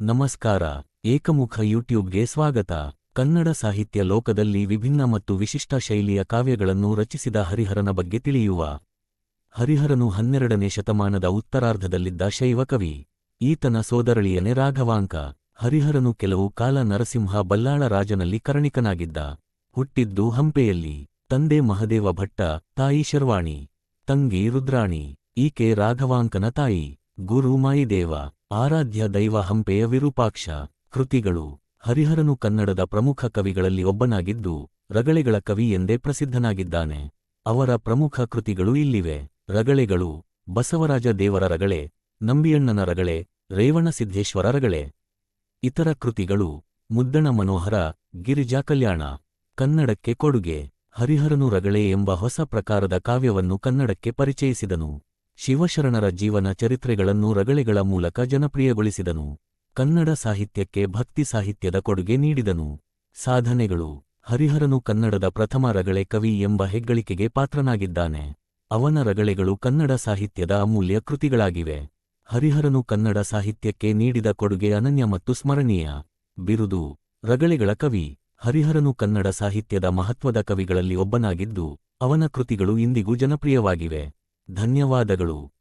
ನಮಸ್ಕಾರ, ಏಕಮುಖ ಯೂಟ್ಯೂಬ್ಗೆ ಸ್ವಾಗತ. ಕನ್ನಡ ಸಾಹಿತ್ಯ ಲೋಕದಲ್ಲಿ ವಿಭಿನ್ನ ಮತ್ತು ವಿಶಿಷ್ಟ ಶೈಲಿಯ ಕಾವ್ಯಗಳನ್ನು ರಚಿಸಿದ ಹರಿಹರನ ಬಗ್ಗೆ ತಿಳಿಯುವ. ಹರಿಹರನು ಹನ್ನೆರಡನೇ ಶತಮಾನದ ಉತ್ತರಾರ್ಧದಲ್ಲಿದ್ದ ಶೈವ ಕವಿ. ಈತನ ಸೋದರಳಿಯನೇ ರಾಘವಾಂಕ. ಹರಿಹರನು ಕೆಲವು ಕಾಲ ನರಸಿಂಹ ಬಲ್ಲಾಳ ರಾಜನಲ್ಲಿ ಕರಣಿಕನಾಗಿದ್ದ. ಹುಟ್ಟಿದ್ದು ಹಂಪೆಯಲ್ಲಿ. ತಂದೆ ಮಹದೇವ ಭಟ್ಟ, ತಾಯಿ ಶರ್ವಾಣಿ. ತಂಗಿ ರುದ್ರಾಣಿ. ಈಕೆ ರಾಘವಾಂಕನ ತಾಯಿ. ಗುರು ಮಾಯಿದೇವ. ಆರಾಧ್ಯ ದೈವ ಹಂಪೆಯ ವಿರೂಪಾಕ್ಷ ಕೃತಿಗಳು ಹರಿಹರನು ಕನ್ನಡದ ಪ್ರಮುಖ ಕವಿಗಳಲ್ಲಿ ಒಬ್ಬನಾಗಿದ್ದು ರಗಳೆಗಳ ಕವಿ ಎಂದೇ ಪ್ರಸಿದ್ಧನಾಗಿದ್ದಾನೆ. ಅವರ ಪ್ರಮುಖ ಕೃತಿಗಳು ಇಲ್ಲಿವೆ. ರಗಳೆಗಳು ಬಸವರಾಜ ದೇವರ ರಗಳೆ, ನಂಬಿಯಣ್ಣನ ರಗಳೆ ರೇವಣಸಿದ್ದೇಶ್ವರ ರಗಳೆ. ಇತರ ಕೃತಿಗಳು ಮುದ್ದಣ ಮನೋಹರ, ಗಿರಿಜಾ ಕಲ್ಯಾಣ, ಕನ್ನಡಕ್ಕೆ ಕೊಡುಗೆ, ಹರಿಹರನು ರಗಳೆ ಎಂಬ ಹೊಸ ಪ್ರಕಾರದ ಕಾವ್ಯವನ್ನು ಕನ್ನಡಕ್ಕೆ ಪರಿಚಯಿಸಿದನು. ಶಿವಶರಣರ ಜೀವನ ಚರಿತ್ರೆಗಳನ್ನು ರಗಳೆಗಳ ಮೂಲಕ ಜನಪ್ರಿಯಗೊಳಿಸಿದನು. ಕನ್ನಡ ಸಾಹಿತ್ಯಕ್ಕೆ ಭಕ್ತಿ ಸಾಹಿತ್ಯದ ಕೊಡುಗೆ ನೀಡಿದನು. ಸಾಧನೆಗಳು, ಹರಿಹರನು ಕನ್ನಡದ ಪ್ರಥಮ ರಗಳೆ ಕವಿ ಎಂಬ ಹೆಗ್ಗಳಿಕೆಗೆ ಪಾತ್ರನಾಗಿದ್ದಾನೆ. ಅವನ ರಗಳೆಗಳು ಕನ್ನಡ ಸಾಹಿತ್ಯದ ಅಮೂಲ್ಯ ಕೃತಿಗಳಾಗಿವೆ. ಹರಿಹರನು ಕನ್ನಡ ಸಾಹಿತ್ಯಕ್ಕೆ ನೀಡಿದ ಕೊಡುಗೆ ಅನನ್ಯ ಮತ್ತು ಸ್ಮರಣೀಯ. ಬಿರುದು, ರಗಳೆಗಳ ಕವಿ, ಹರಿಹರನು ಕನ್ನಡ ಸಾಹಿತ್ಯದ ಮಹತ್ವದ ಕವಿಗಳಲ್ಲಿ ಒಬ್ಬನಾಗಿದ್ದು, ಅವನ ಕೃತಿಗಳು ಇಂದಿಗೂ ಜನಪ್ರಿಯವಾಗಿವೆ. ಧನ್ಯವಾದಗಳು.